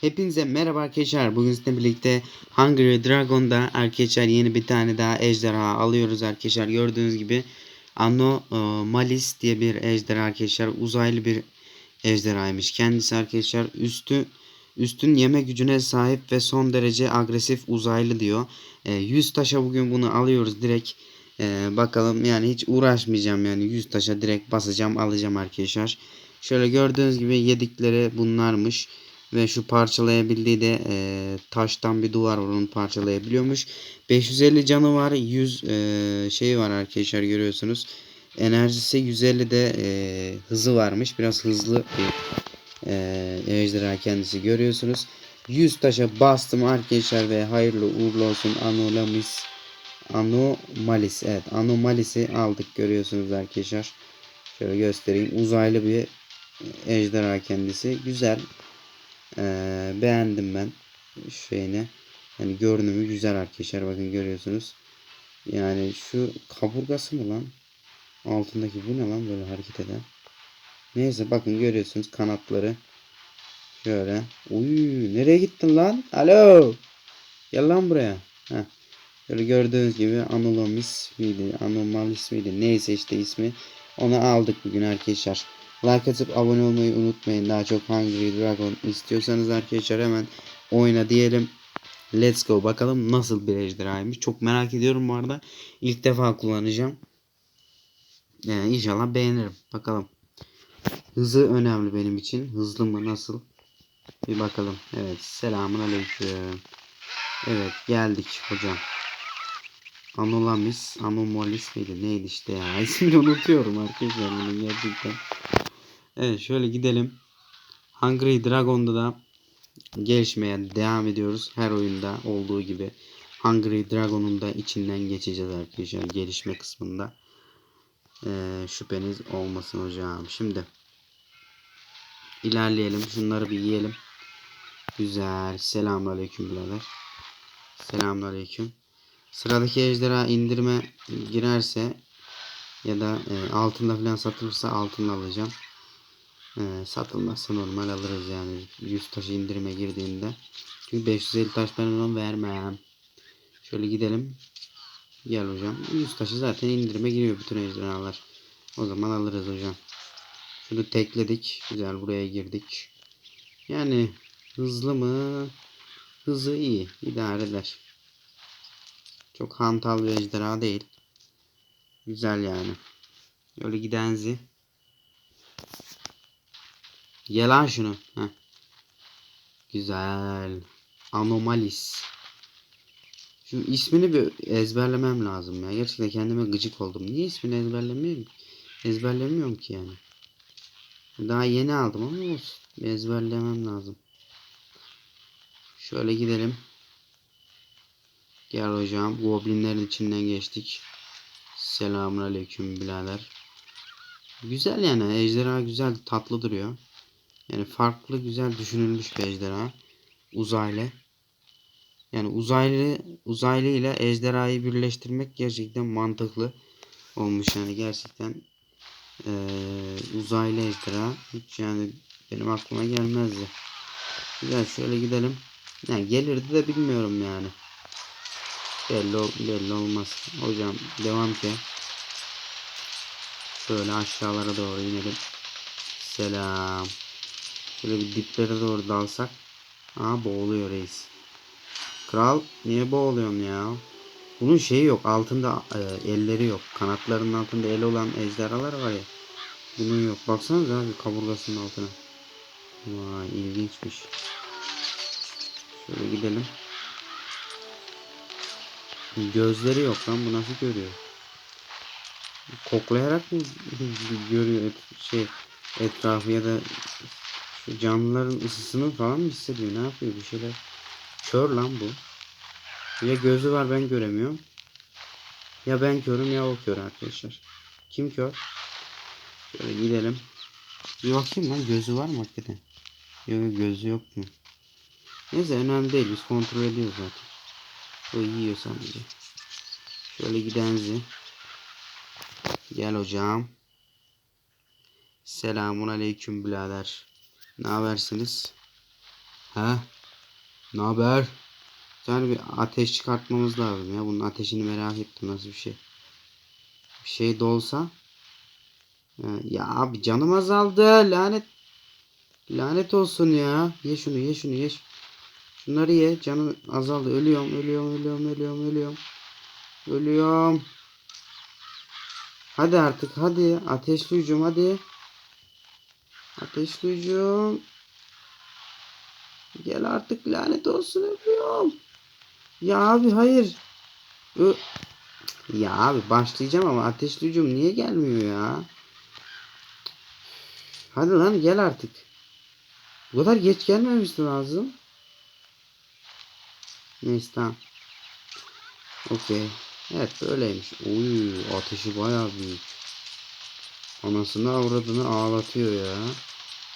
Hepinize merhaba arkadaşlar. Bugün sizinle birlikte Hungry Dragon'da arkadaşlar yeni bir tane daha ejderha alıyoruz arkadaşlar. Gördüğünüz gibi Anomalis diye bir ejderha arkadaşlar. Uzaylı bir ejderhaymış. Kendisi arkadaşlar üstü üstün yeme gücüne sahip ve son derece agresif uzaylı diyor. E, 100 taşa bugün bunu alıyoruz direkt. E, bakalım yani hiç uğraşmayacağım yani 100 taşa direkt basacağım alacağım arkadaşlar. Şöyle gördüğünüz gibi yedikleri bunlarmış. Ve şu parçalayabildiği de e, taştan bir duvar var onu parçalayabiliyormuş. 550 canı var. 100 e, şey var arkadaşlar görüyorsunuz. Enerjisi 150 de e, hızı varmış. Biraz hızlı bir e, ejderha kendisi görüyorsunuz. 100 taşa bastım arkadaşlar ve hayırlı uğurlu olsun Anolamis Anomalis evet Anomalis'i aldık görüyorsunuz arkadaşlar. Şöyle göstereyim. Uzaylı bir ejderha kendisi. Güzel. Ee, beğendim ben şeyini. Yani görünümü güzel arkadaşlar. Bakın görüyorsunuz. Yani şu kaburgası mı lan? Altındaki bu ne lan böyle hareket eden? Neyse bakın görüyorsunuz kanatları. Şöyle. Uy nereye gittin lan? Alo. Gel lan buraya. Heh. Şöyle gördüğünüz gibi Anomalies miydi? Anomalis miydi? Neyse işte ismi. Onu aldık bugün arkadaşlar. Like atıp abone olmayı unutmayın. Daha çok Hungry Dragon istiyorsanız arkadaşlar hemen oyna diyelim. Let's go. Bakalım nasıl bir ejderhaymış. Çok merak ediyorum bu arada. İlk defa kullanacağım. Yani inşallah beğenirim. Bakalım. Hızı önemli benim için. Hızlı mı nasıl? Bir bakalım. Evet. Selamun aleyküm. Evet geldik hocam. Anolamis, Anomalis miydi? Neydi işte ya? İsmini unutuyorum arkadaşlar bunun gerçekten. Evet şöyle gidelim. Hungry Dragon'da da gelişmeye devam ediyoruz. Her oyunda olduğu gibi. Hungry Dragon'un da içinden geçeceğiz arkadaşlar gelişme kısmında. Ee, şüpheniz olmasın hocam. Şimdi ilerleyelim. Şunları bir yiyelim. Güzel. Selamünaleyküm birader. Selamünaleyküm. Sıradaki ejderha indirme girerse ya da e, altında falan satılırsa altında alacağım. E, satılmazsa normal alırız yani 100 taşı indirime girdiğinde. Çünkü 550 taş ben ona vermem. Şöyle gidelim. Gel hocam. 100 taşı zaten indirime giriyor bütün ejderhalar. O zaman alırız hocam. Şunu tekledik. Güzel buraya girdik. Yani hızlı mı? Hızı iyi. idare eder. Çok hantal bir ejderha değil. Güzel yani. Öyle gidenzi. Ye lan şunu. Heh. Güzel. Anomalis. Şu ismini bir ezberlemem lazım ya. Gerçekten kendime gıcık oldum. Niye ismini ezberlemiyorum? Ezberlemiyorum ki yani. Daha yeni aldım ama olsun. Ezberlemem lazım. Şöyle gidelim. Gel hocam. Goblinlerin içinden geçtik. Selamun aleyküm birader. Güzel yani. Ejderha güzel. Tatlı duruyor. Yani farklı güzel düşünülmüş bir ejderha. Uzaylı. Yani uzaylı uzaylı ile ejderhayı birleştirmek gerçekten mantıklı olmuş yani gerçekten ee, uzaylı ejderha hiç yani benim aklıma gelmezdi. Güzel şöyle gidelim. Yani gelirdi de bilmiyorum yani. Belli, ol- belli olmaz. Hocam devam ki. Şöyle aşağılara doğru inelim. Selam. Şöyle bir diplere doğru dalsak. Aa boğuluyor reis. Kral niye boğuluyorsun ya? Bunun şeyi yok. Altında e, elleri yok. Kanatlarının altında el olan ejderhalar var ya. Bunun yok. Baksanıza abi kaburgasının altına. Vay ilginçmiş. Şöyle gidelim. Gözleri yok lan bu nasıl görüyor? Koklayarak mı görüyor et- şey etrafı ya da şu canlıların ısısını falan mı hissediyor? Ne yapıyor bir şeyler? Kör lan bu. Ya gözü var ben göremiyorum. Ya ben körüm ya o kör arkadaşlar. Kim kör? Şöyle gidelim. Bir bakayım lan gözü var mı hakikaten? Yok gözü yok mu? Neyse önemli değil biz kontrol ediyoruz zaten. O yiyor sadece. Şöyle gidenzi. Gel hocam. Selamun aleyküm birader. Ne habersiniz? Ha? Ne haber? Yani bir ateş çıkartmamız lazım ya. Bunun ateşini merak ettim nasıl bir şey. Bir şey de olsa. Ha, Ya abi canım azaldı. Lanet. Lanet olsun ya. Ye şunu ye şunu ye. Şunları ye. Canım azaldı. Ölüyorum ölüyorum ölüyorum ölüyorum ölüyorum. Ölüyorum. Hadi artık hadi. Ateşli hücum hadi. Ateşli hücum. Gel artık lanet olsun ölüyorum. Ya abi hayır. Ö ya abi başlayacağım ama ateşli hücum niye gelmiyor ya? Hadi lan gel artık. Bu kadar geç gelmemesi lazım. Neyse tamam. Okey. Evet böyleymiş. Oy ateşi bayağı büyük. Anasını avradını ağlatıyor ya.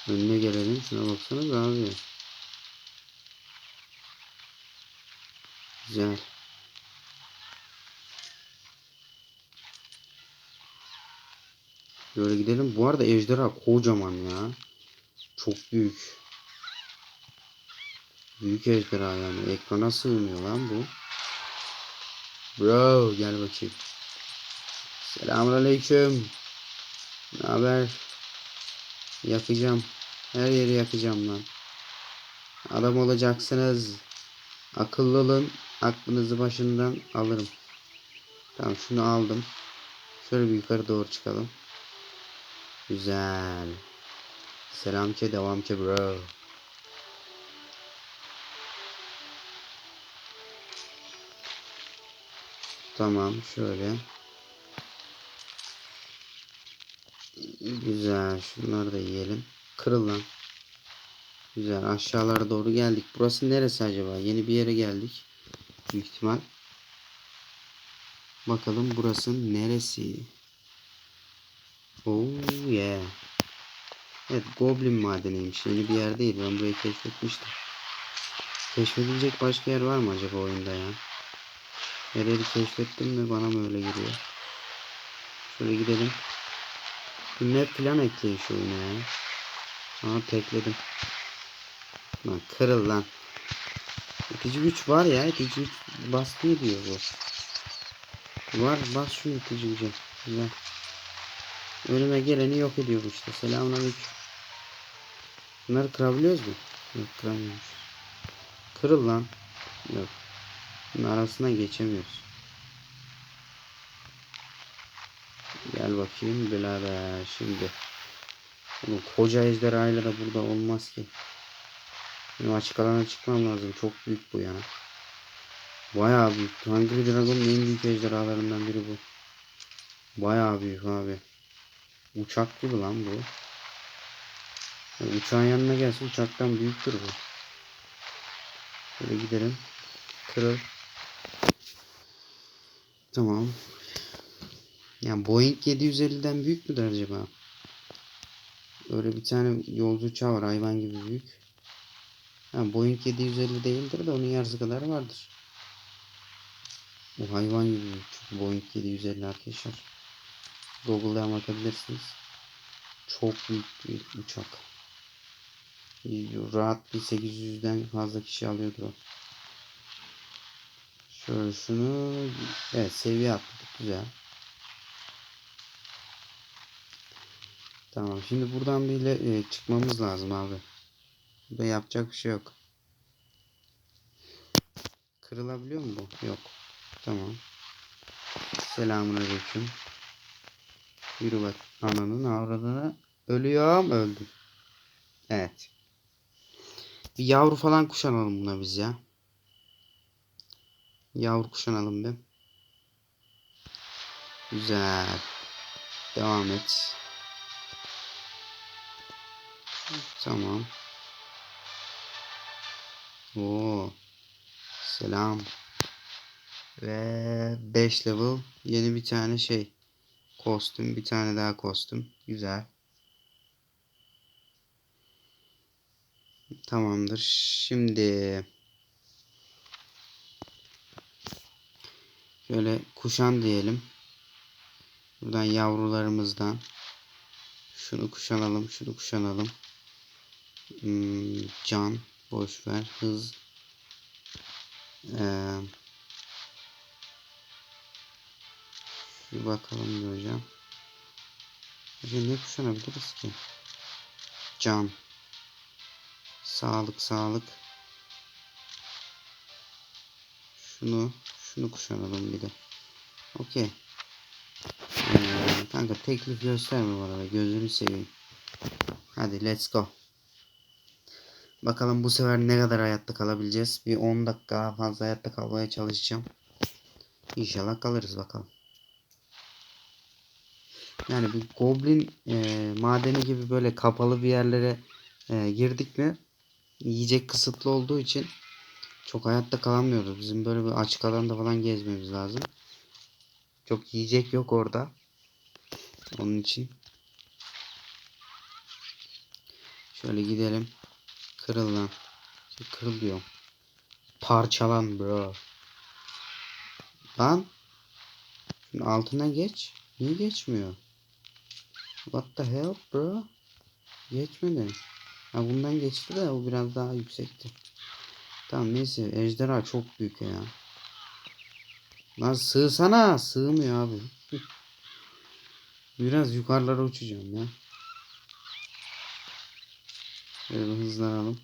Önüne gelelim. Şuna baksanız abi. Güzel. Böyle gidelim. Bu arada ejderha kocaman ya. Çok büyük. Büyük ejderha yani. Ekrana sığmıyor lan bu. Bro gel bakayım. Selamünaleyküm. Ne haber? Yakacağım. Her yeri yakacağım lan. Adam olacaksınız. Akıllı olun. Aklınızı başından alırım. Tamam şunu aldım. Şöyle bir yukarı doğru çıkalım. Güzel. Selam ki devam ki bro. Tamam şöyle. Güzel. Şunları da yiyelim. Kırıl lan. Güzel. Aşağılara doğru geldik. Burası neresi acaba? Yeni bir yere geldik. Büyük ihtimal. Bakalım burası neresi? Oh yeah. Evet Goblin madeniymiş. Yeni bir yer değil. Ben burayı keşfetmiştim. Keşfedilecek başka yer var mı acaba oyunda ya? Her yeri keşfettim mi bana mı öyle geliyor? Şöyle gidelim. Bir map falan ekleyin şu oyuna ya. Aa tekledim. Lan kırıl lan. İtici güç var ya. İtici güç baskı diyor bu. Var bas şu itici gücü. Güzel. Önüme geleni yok ediyor bu işte. Selamünaleyküm. Bunları kırabiliyoruz mu? Yok kıramıyoruz. Kırıl lan. Yok. Bunun arasına geçemiyoruz. Gel bakayım birader şimdi. Bu koca ejderhayla da burada olmaz ki. Benim açık alana çıkmam lazım. Çok büyük bu ya. Bayağı büyük. Hungry Dragon'un en büyük ejderhalarından biri bu. Bayağı büyük abi. Uçak gibi lan bu. Yani uçağın yanına gelse uçaktan büyüktür bu. Şöyle gidelim. Kırıl. Tamam. Yani Boeing 750'den büyük müdür acaba? Öyle bir tane yolcu uçağı var hayvan gibi büyük. Ha, Boeing 750 değildir de onun yarısı kadar vardır. Bu hayvan gibi büyük. Çünkü Boeing 750 arkadaşlar. Google'dan bakabilirsiniz. Çok büyük bir uçak. Rahat bir 800'den fazla kişi alıyordur o. Şöyle şunu evet seviye atladık güzel. Tamam şimdi buradan bir e, çıkmamız lazım abi. Burada yapacak bir şey yok. Kırılabiliyor mu bu? Yok. Tamam. Selamünaleyküm. Yürü bak ananın avradına. Ölüyorum öldüm. Evet. Bir yavru falan kuşanalım buna biz ya. Yavru kuşanalım bir. Güzel. Devam et. Tamam. Oo. Selam. Ve 5 level yeni bir tane şey. Kostüm. Bir tane daha kostüm. Güzel. Tamamdır. Şimdi şöyle kuşan diyelim. Buradan yavrularımızdan şunu kuşanalım, şunu kuşanalım. Hmm, can. Boş ver. Hız. Ee, bir bakalım bir hocam. Ne kuşanabiliriz ki? Can. Sağlık sağlık. Şunu şunu kuşanalım bir de. Okey. Ee, kanka teklif gösterme bana gözünü seveyim. Hadi let's go. Bakalım bu sefer ne kadar hayatta kalabileceğiz. Bir 10 dakika fazla hayatta kalmaya çalışacağım. İnşallah kalırız bakalım. Yani bir goblin e, madeni gibi böyle kapalı bir yerlere e, girdik mi yiyecek kısıtlı olduğu için çok hayatta kalamıyoruz. Bizim böyle bir açık alanda falan gezmemiz lazım. Çok yiyecek yok orada. Onun için şöyle gidelim. Kırıl lan. Şey, Kırıl. Parçalan bro. Lan. Şunun altına geç. Niye geçmiyor? What the hell bro? Geçmedi. Ha bundan geçti de o biraz daha yüksekti. Tamam neyse ejderha çok büyük ya. Lan sığsana. Sığmıyor abi. Biraz yukarılara uçacağım ya. Şöyle bir hızlanalım.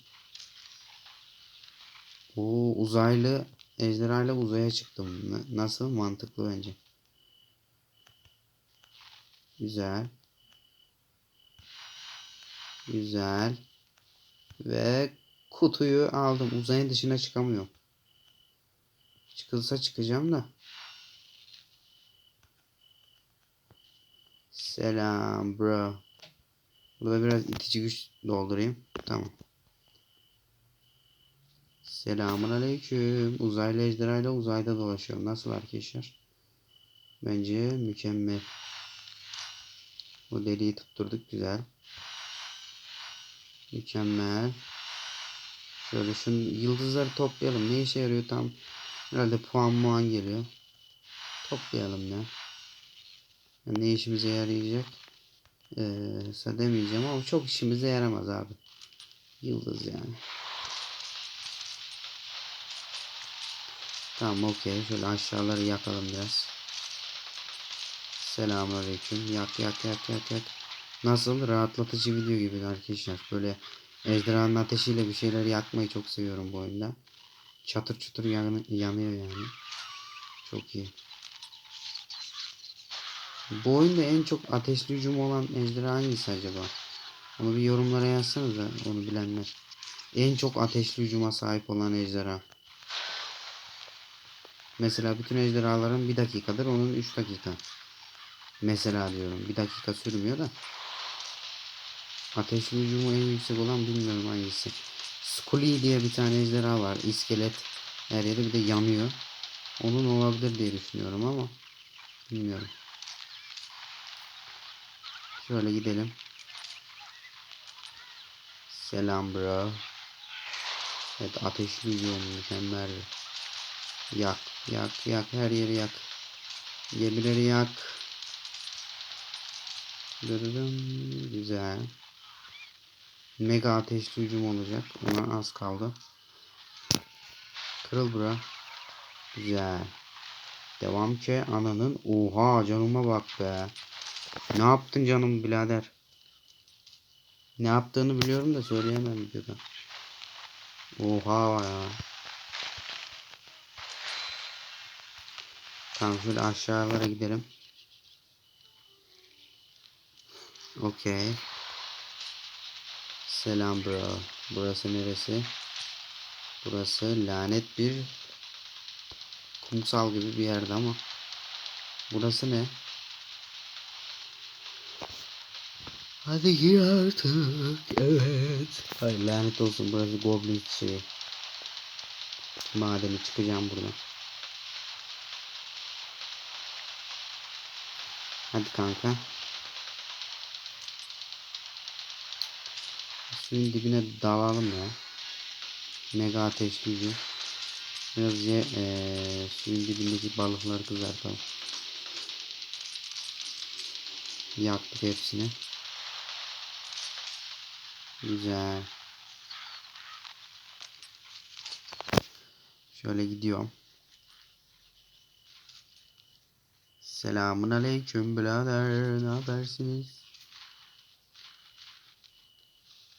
Oo uzaylı ejderhayla uzaya çıktım. Na- Nasıl? Mantıklı bence. Güzel. Güzel. Ve kutuyu aldım. Uzayın dışına çıkamıyorum. Çıkılsa çıkacağım da. Selam bro. Burada biraz itici güç doldurayım. Tamam. Selamun aleyküm. Uzaylı ejderhayla uzayda dolaşıyorum. Nasıl arkadaşlar? Bence mükemmel. Bu deliği tutturduk güzel. Mükemmel. Şöyle şu yıldızları toplayalım. Ne işe yarıyor tam? Herhalde puan muan geliyor. Toplayalım ya. Ne işimize yarayacak? Ee, demeyeceğim ama çok işimize yaramaz abi. Yıldız yani. Tamam okey. Şöyle aşağıları yakalım biraz. Selamünaleyküm. Yak yak yak yak yak. Nasıl? Rahatlatıcı video gibi arkadaşlar. Böyle ejderhanın ateşiyle bir şeyler yakmayı çok seviyorum bu oyunda. Çatır çutur yan- yanıyor yani. Çok iyi. Bu oyunda en çok ateşli hücum olan ejderha hangisi acaba? Onu bir yorumlara yazsanıza onu bilenler. En çok ateşli hücuma sahip olan ejderha. Mesela bütün ejderhaların bir dakikadır onun 3 dakika. Mesela diyorum bir dakika sürmüyor da. Ateşli hücumu en yüksek olan bilmiyorum hangisi. Scully diye bir tane ejderha var. İskelet her yeri bir de yanıyor. Onun olabilir diye düşünüyorum ama bilmiyorum. Şöyle gidelim. Selam bro. Evet ateşli hücum mükemmel. Yak yak yak her yeri yak. Gemileri yak. Dırırım. Güzel. Mega ateşli hücum olacak. Ona az kaldı. Kırıl bura. Güzel. Devam ki ananın. Oha canıma bak be. Ne yaptın canım birader? Ne yaptığını biliyorum da söyleyemem videoda. Oha ya. Tamam şöyle aşağılara gidelim. Okey. Selam bro. Burası neresi? Burası lanet bir kumsal gibi bir yerde ama. Burası ne? Hadi gir artık. Evet. Hayır lanet olsun burası goblin şeyi. Madeni çıkacağım buradan. Hadi kanka. Suyun dibine dalalım ya. Mega ateşli gücü. Biraz ye, eee, suyun dibindeki balıkları kızartalım. Yaktık hepsini. Güzel. Şöyle gidiyorum. Selamun aleyküm birader. Ne habersiniz?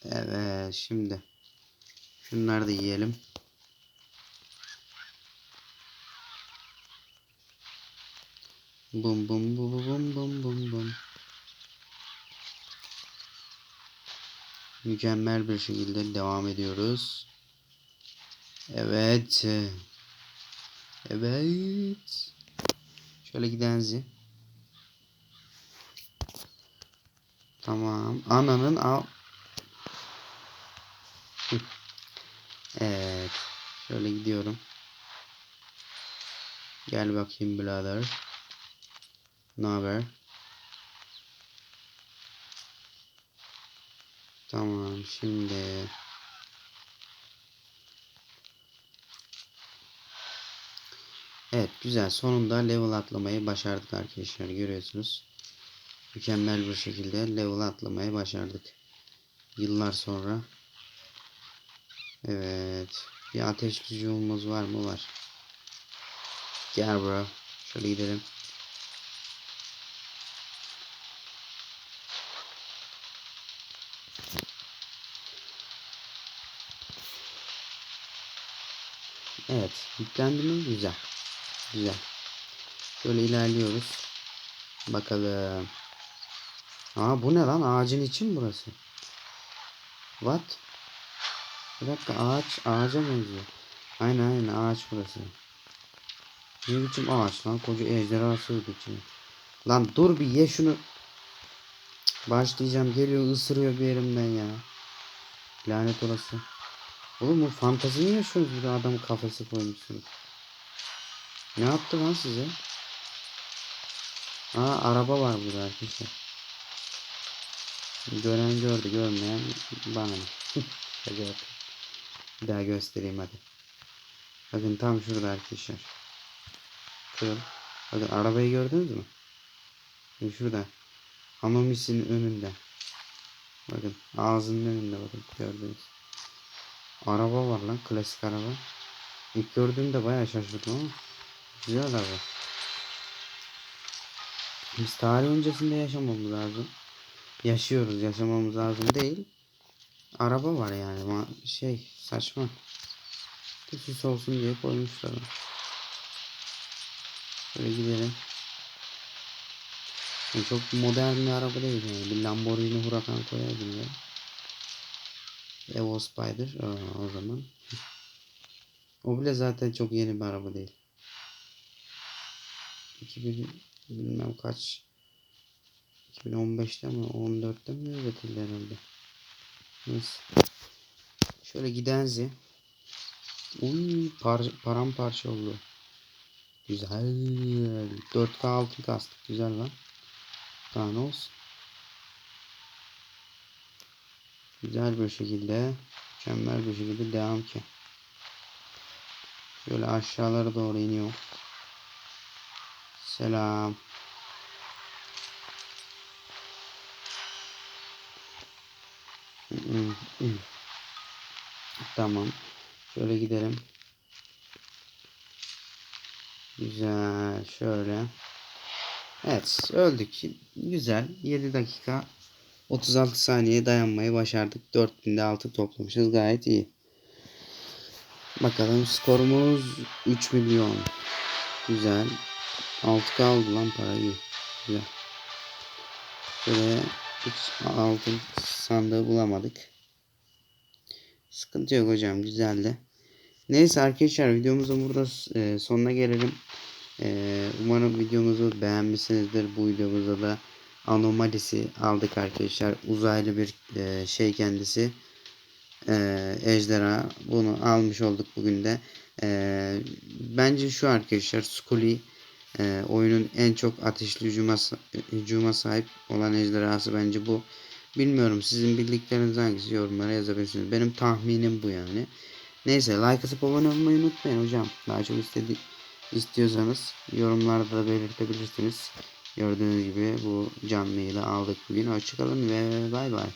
Evet şimdi. Şunları da yiyelim. Bum bum bum bum bum bum bum. Mükemmel bir şekilde devam ediyoruz. Evet. Evet. Şöyle gidenzi. Tamam. Ananın al. Evet. Şöyle gidiyorum. Gel bakayım birader. Ne haber? Tamam şimdi. Evet güzel. Sonunda level atlamayı başardık arkadaşlar. Görüyorsunuz. Mükemmel bir şekilde level atlamayı başardık. Yıllar sonra. Evet. Bir ateş gücümüz var mı? Var. Gel bro. Şöyle gidelim. Evet. Yüklendi mi? Güzel. Güzel. Şöyle ilerliyoruz. Bakalım. Aa bu ne lan? Ağacın içi burası? What? Bir dakika ağaç ağaca benziyor. Aynen aynen ağaç burası. Ne biçim ağaç lan? Koca ejderha sığdı içine. Lan dur bir ye şunu. Başlayacağım geliyor ısırıyor bir yerimden ya. Lanet orası. Oğlum bu fantezi mi yaşıyorsunuz bir de adam kafesi koymuşsunuz. Ne yaptı lan size? Aa araba var burada arkadaşlar. Gören gördü görmeyen bana ne. Yapayım. Bir daha göstereyim hadi. Bakın tam şurada arkadaşlar. Kır. Bakın arabayı gördünüz mü? Bakın şurada. Anomisinin önünde. Bakın ağzının önünde bakın gördünüz. Araba var lan klasik araba. İlk gördüğümde bayağı şaşırdım ama. Güzel araba. Biz tarih öncesinde yaşamamız lazım. Yaşıyoruz yaşamamız lazım değil. Araba var yani ama şey saçma. Süs olsun diye koymuşlar. onu. Şöyle gidelim. Yani çok modern bir araba değil yani. Bir Lamborghini Huracan koyardım ya. Evo Spider. Aa, o zaman. O bile zaten çok yeni bir araba değil. 2000 bilmem kaç 2015'te mi 14'te mi üretildi herhalde. Neyse. Şöyle gidenzi. Uy par paramparça oldu. Güzel. 4K altın kastık. Güzel lan. Daha olsun. Güzel bir şekilde mükemmel bir şekilde devam ki. Şöyle aşağılara doğru iniyor. Selam. Tamam. Şöyle gidelim. Güzel. Şöyle. Evet. Öldük. Güzel. 7 dakika 36 saniye dayanmayı başardık. 4000'de 6 toplamışız. Gayet iyi. Bakalım skorumuz 3 milyon. Güzel. 6 kaldı lan para iyi. Güzel. Şöyle hiç altın sandığı bulamadık. Sıkıntı yok hocam. Güzeldi. Neyse arkadaşlar videomuzun burada e, sonuna gelelim. E, umarım videomuzu beğenmişsinizdir. Bu videomuzda da anomalisi aldık arkadaşlar. Uzaylı bir e, şey kendisi. E, ejderha. Bunu almış olduk bugün de. E, bence şu arkadaşlar Scully e, oyunun en çok ateşli hücuma, hücuma sahip olan ejderhası bence bu. Bilmiyorum sizin bildikleriniz hangisi yorumlara yazabilirsiniz. Benim tahminim bu yani. Neyse like atıp abone olmayı unutmayın hocam. Daha çok istedi istiyorsanız yorumlarda da belirtebilirsiniz. Gördüğünüz gibi bu canlıyı da aldık bugün. Hoşçakalın ve bay bay.